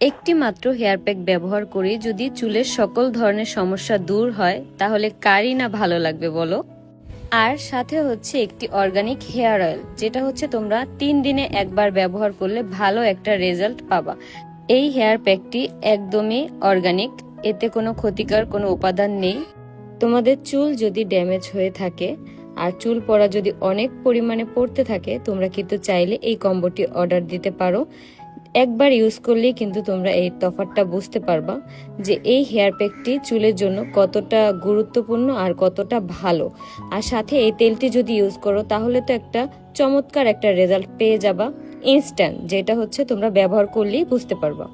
একটি মাত্র hair pack ব্যবহার করে, যদি চুলের সকল ধরনের সমস্যা দূর হয়, তাহলে কারই না ভালো লাগবে বলো? আর সাথে হচ্ছে একটি অর্গানিক হেয়ার অয়েল, যেটা হচ্ছে তোমরা তিন দিনে একবার ব্যবহার করলে ভালো একটা রেজাল্ট পাবা। এই হেয়ার প্যাকটি একদমই অর্গানিক, এতে কোনো ক্ষতিকর কোনো উপাদান নেই। তোমাদের চুল যদি ড্যামেজ হয়ে থাকে, আর চুল পড়া যদি অনেক পরিমাণে পড়তে থাকে, তোমরা কিন্তু চাইলে এই কম্বোটি অর্ডার দিতে পারো। একবার ইউজ করলেই কিন্তু তোমরা এই তফাৎটা বুঝতে পারবা যে এই হেয়ার প্যাকটি চুলের জন্য কতটা গুরুত্বপূর্ণ আর কতটা ভালো। আর সাথে এই তেলটি যদি ইউজ করো, তাহলে তো একটা চমৎকার একটা রেজাল্ট পেয়ে যাবা ইনস্ট্যান্ট যেটা হচ্ছে তোমরা ব্যবহার করলেই বুঝতে পারবা।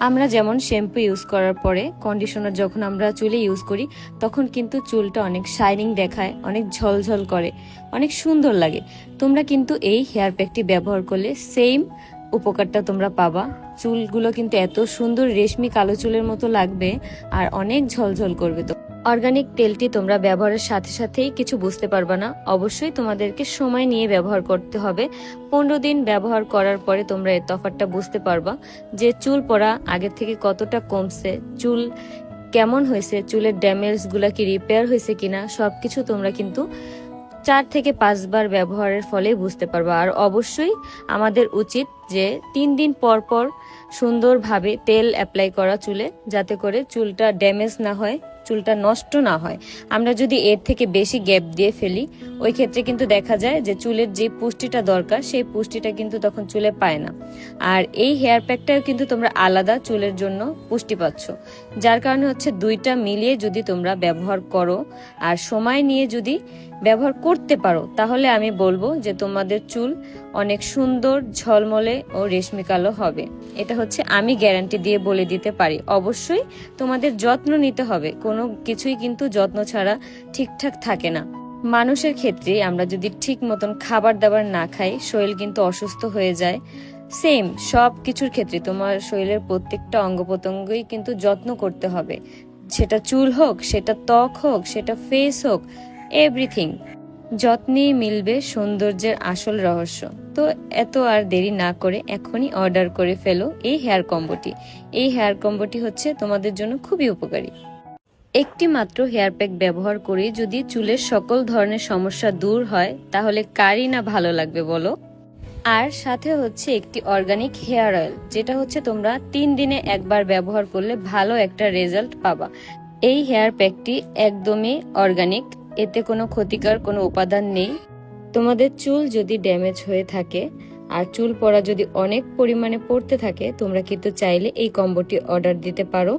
আমরা যেমন শ্যাম্পু ইউজ করার পরে কন্ডিশনার যখন আমরা চুলে ইউজ করি, তখন কিন্তু চুলটা অনেক শাইনিং দেখায়, অনেক ঝলঝল করে, অনেক সুন্দর লাগে। তোমরা কিন্তু এই হেয়ার প্যাকটি ব্যবহার করলে সেম উপকারটা তোমরা পাবা। চুলগুলো কিন্তু এত সুন্দর রেশমি কালো চুলের মতো লাগবে আর অনেক ঝলঝল করবে তো। অর্গানিক তেলটি তোমরা ব্যবহারের সাথে সাথেই কিছু বুঝতে পারবা না। অবশ্যই তোমাদেরকে সময় নিয়ে ব্যবহার করতে হবে। পনেরো দিন ব্যবহার করার পরে তোমরা এর তফাৎটা বুঝতে পারবা যে চুল পড়া আগের থেকে কতটা কমছে, চুল কেমন হয়েছে, চুলের ড্যামেজগুলা কি রিপেয়ার হয়েছে কিনা, সবকিছু তোমরা কিন্তু চার থেকে পাঁচবার ব্যবহারের ফলে বুঝতে পারব। আর অবশ্যই আমাদের উচিত যে তিন দিন পর পর সুন্দরভাবে তেল অ্যাপ্লাই করা চুলে, যাতে করে চুলটা ড্যামেজ না হয়। চুলটা নষ্ট না হয়। আমরা যদি এর থেকে বেশি গ্যাপ দিয়ে ফেলি, ওই ক্ষেত্রে কিন্তু দেখা যায় যে চুলের যে পুষ্টিটা দরকার, সেই পুষ্টিটা কিন্তু তখন চুলে পায় না। আর এই হেয়ার প্যাকটাও কিন্তু তোমরা আলাদা চুলের জন্য পুষ্টি পাচ্ছ। যার কারণে হচ্ছে দুইটা মিলিয়ে যদি তোমরা ব্যবহার করো আর সময় নিয়ে যদি ব্যবহার করতে পারো, তাহলে আমি বলব যে তোমাদের চুল অনেক সুন্দর, ঝলমলে ও রেশমি কালো হবে। এটা হচ্ছে আমি গ্যারান্টি দিয়ে বলে দিতে পারি। অবশ্যই তোমাদের যত্ন নিতে হবে। কোনো কিছুই কিন্তু যত্ন ছাড়া ঠিকঠাক থাকে না। মানুষের ক্ষেত্রে আমরা যদি ঠিক মতন খাবার দাবার না খাই, শরীর কিন্তু অসুস্থ হয়ে যায়। সেম সব কিছুর ক্ষেত্রে তোমার শরীরের প্রত্যেকটা অঙ্গ প্রত্যঙ্গই কিন্তু যত্ন করতে হবে। সেটা চুল হোক, সেটা ত্বক হোক, সেটা ফেস হোক এভরিথিং যত্নেই মিলবে সৌন্দর্যের আসল রহস্য। তো এত আর দেরি না করে এখনই অর্ডার করে ফেলো এই হেয়ার কম্বোটি। এই হেয়ার কম্বোটি হচ্ছে তোমাদের জন্য খুবই উপকারী। একটি মাত্র হেয়ার প্যাক ব্যবহার করে যদি চুলের সকল ধরনের সমস্যা দূর হয়, তাহলে কারই না ভালো লাগবে বলো? আর সাথে হচ্ছে একটি অর্গানিক হেয়ার অয়েল, যেটা হচ্ছে তোমরা তিন দিনে একবার ব্যবহার করলে ভালো একটা রেজাল্ট পাবা। এই হেয়ার প্যাকটি একদমই অর্গানিক এতে কোনো ক্ষতিকর কোনো উপাদান নেই। তোমাদের চুল যদি ড্যামেজ হয়ে থাকে আর চুল পড়া যদি অনেক পরিমাণে পড়তে থাকে, তোমরা কিন্তু চাইলে এই কম্বোটি অর্ডার দিতে পারো।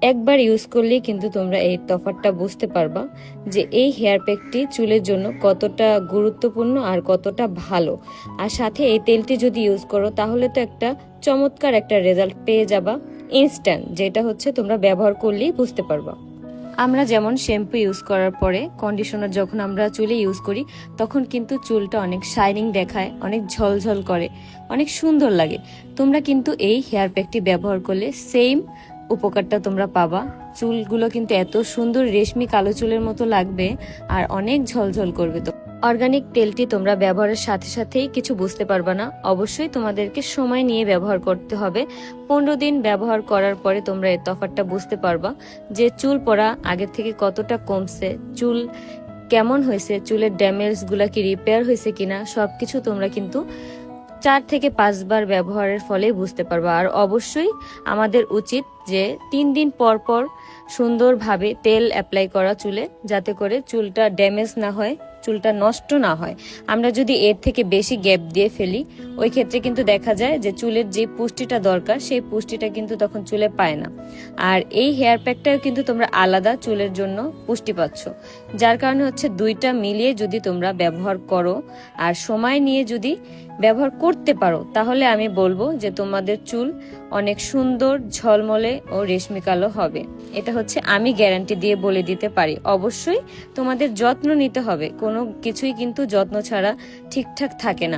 একবার ইউজ করলেই কিন্তু তোমরা এই তফাৎটা বুঝতে পারবা যে এই হেয়ার প্যাকটি চুলের জন্য কতটা গুরুত্বপূর্ণ আর কতটা ভালো। আর সাথে এই তেলটি যদি ইউজ করো, তাহলে তো একটা চমৎকার একটা রেজাল্ট পেয়ে যাবা। ইনস্ট্যান্ট, যেটা হচ্ছে তোমরা ব্যবহার করলেই বুঝতে পারবা। আমরা যেমন শ্যাম্পু ইউজ করার পরে কন্ডিশনার যখন আমরা চুলে ইউজ করি, তখন কিন্তু চুলটা অনেক শাইনিং দেখায়, অনেক ঝলঝল করে, অনেক সুন্দর লাগে। তোমরা কিন্তু এই হেয়ার প্যাকটি ব্যবহার করলে সেম উপকারটা তোমরা পাবা। চুলগুলো কিন্তু এত সুন্দর রেশমি কালো চুলের মতো লাগবে আর অনেক ঝলঝল করবে তো। অর্গানিক তেলটি তোমরা ব্যবহারের সাথে সাথেই কিছু বুঝতে পারবে না। অবশ্যই তোমাদেরকে সময় নিয়ে ব্যবহার করতে হবে। পনেরো দিন ব্যবহার করার পরে তোমরা এর তফাৎটা বুঝতে পারবা যে চুল পড়া আগের থেকে কতটা কমছে, চুল কেমন হয়েছে, চুলের ড্যামেজগুলা কি রিপেয়ার হয়েছে কিনা, সবকিছু তোমরা কিন্তু চার থেকে পাঁচবার ব্যবহারের ফলে বুঝতে পারবা। আর অবশ্যই আমাদের উচিত যে তিন দিন পর পর সুন্দরভাবে তেল অ্যাপ্লাই করা চুলে, যাতে করে চুলটা ড্যামেজ না হয়, চুলটা নষ্ট না হয়। আমরা যদি এর থেকে বেশি গ্যাপ দিয়ে ফেলি, ওই ক্ষেত্রে কিন্তু দেখা যায় যে চুলের যে পুষ্টিটা দরকার, সেই পুষ্টিটা কিন্তু তখন চুলে পায় না। আর এই হেয়ার প্যাকটাও কিন্তু তোমরা আলাদা চুলের জন্য পুষ্টি পাচ্ছ। যার কারণে হচ্ছে দুইটা মিলিয়ে যদি তোমরা ব্যবহার করো, আর সময় নিয়ে যদি ব্যবহার করতে পারো, তাহলে আমি বলব যে তোমাদের চুল অনেক সুন্দর, ঝলমলে ও রেশমি কালো হবে। এটা হচ্ছে আমি গ্যারান্টি দিয়ে বলে দিতে পারি। অবশ্যই তোমাদের যত্ন নিতে হবে। কোনো কিছুই কিন্তু যত্ন ছাড়া ঠিকঠাক থাকে না।